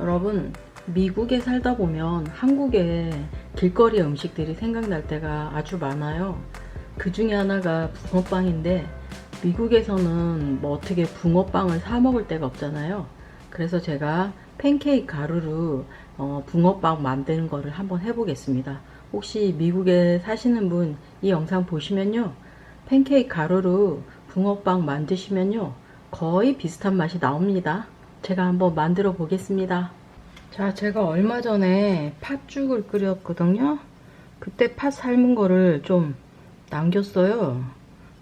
여러분 미국에 살다 보면 한국의 길거리 음식들이 생각날 때가 아주 많아요. 그 중에 하나가 붕어빵인데 미국에서는 뭐 어떻게 붕어빵을 사 먹을 데가 없잖아요. 그래서 제가 팬케이크 가루로 어, 붕어빵 만드는 거를 한번 해보겠습니다. 혹시 미국에 사시는 분 이 영상 보시면요. 팬케이크 가루로 붕어빵 만드시면요. 거의 비슷한 맛이 나옵니다. 제가 한번 만들어 보겠습니다. 자, 제가 얼마 전에 팥죽을 끓였거든요. 그때 팥 삶은 거를 좀 남겼어요.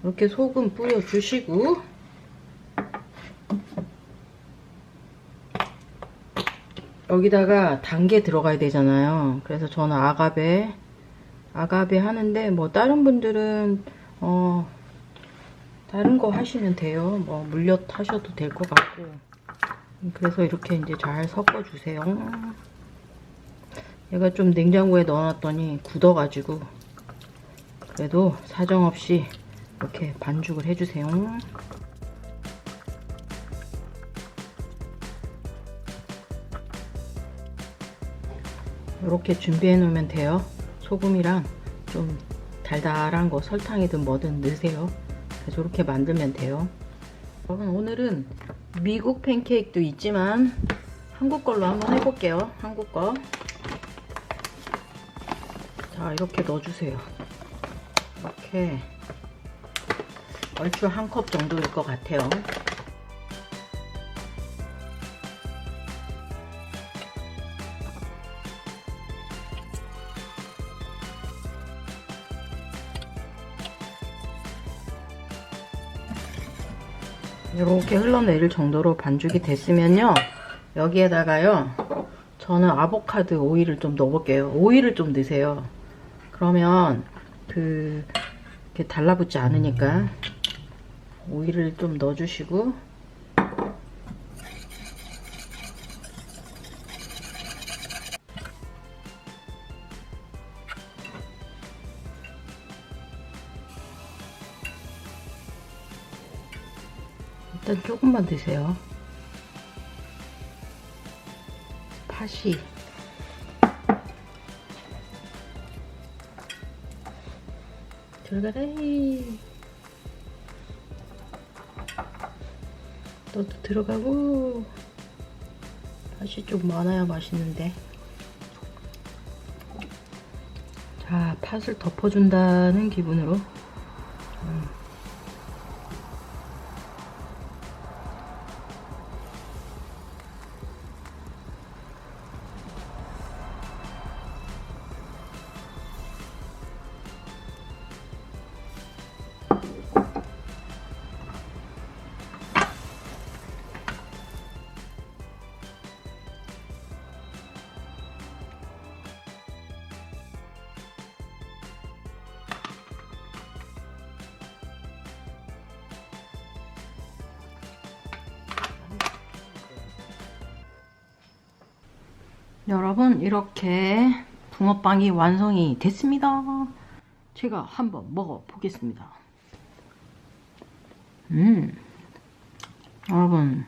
이렇게 소금 뿌려 주시고 여기다가 단게 들어가야 되잖아요. 그래서 저는 아가베 아가베 하는데 뭐 다른 분들은 어 다른 거 하시면 돼요. 뭐 물엿 하셔도 될 것 같고 그래서 이렇게 이제 잘 섞어 주세요. 얘가 좀 냉장고에 넣어놨더니 굳어가지고 그래도 사정없이 이렇게 반죽을 해주세요. 이렇게 준비해 놓으면 돼요. 소금이랑 좀 달달한 거 설탕이든 뭐든 넣으세요. 그래서 이렇게 만들면 돼요. 여러분 오늘은 미국 팬케이크도 있지만 한국 걸로 한번 해볼게요. 한국 거. 자 이렇게 넣어주세요. 이렇게 얼추 한 컵 정도일 것 같아요. 이렇게 흘러내릴 정도로 반죽이 됐으면요. 여기에다가요 저는 아보카도 오일을 좀 넣어볼게요. 오일을 좀 넣으세요. 그러면 그 이렇게 달라붙지 않으니까 오일을 좀 넣어주시고 일단 조금만 드세요. 팥이 들어가래. 너도 들어가고 팥이 좀 많아야 맛있는데. 자, 팥을 덮어준다는 기분으로. 음. 여러분 이렇게 붕어빵이 완성이 됐습니다. 제가 한번 먹어 보겠습니다. 음, 여러분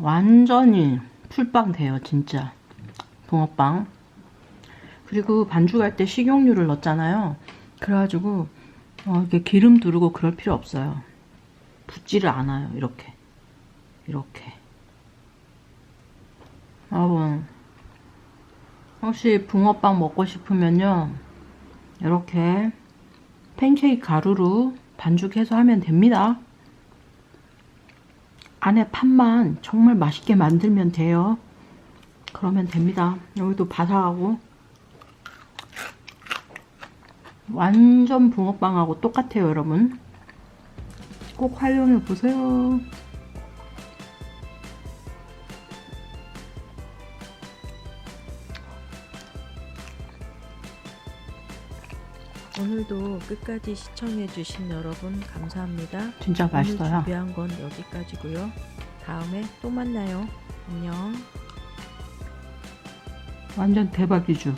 완전히 풀빵 돼요 진짜 붕어빵. 그리고 반죽할 때 식용유를 넣었잖아요. 그래가지고 어, 이렇게 기름 두르고 그럴 필요 없어요. 붙지를 않아요 이렇게 이렇게. 여러분 혹시 붕어빵 먹고 싶으면요 이렇게 팬케이크 가루로 반죽해서 하면 됩니다. 안에 팥만 정말 맛있게 만들면 돼요. 그러면 됩니다. 여기도 바삭하고. 완전 붕어빵하고 똑같아요 여러분. 꼭 활용해 보세요 오늘도 끝까지 시청해주신 여러분 감사합니다. 진짜 오늘 맛있어요 준비한 건 여기까지고요. 다음에 또 만나요. 안녕. 완전 대박이죠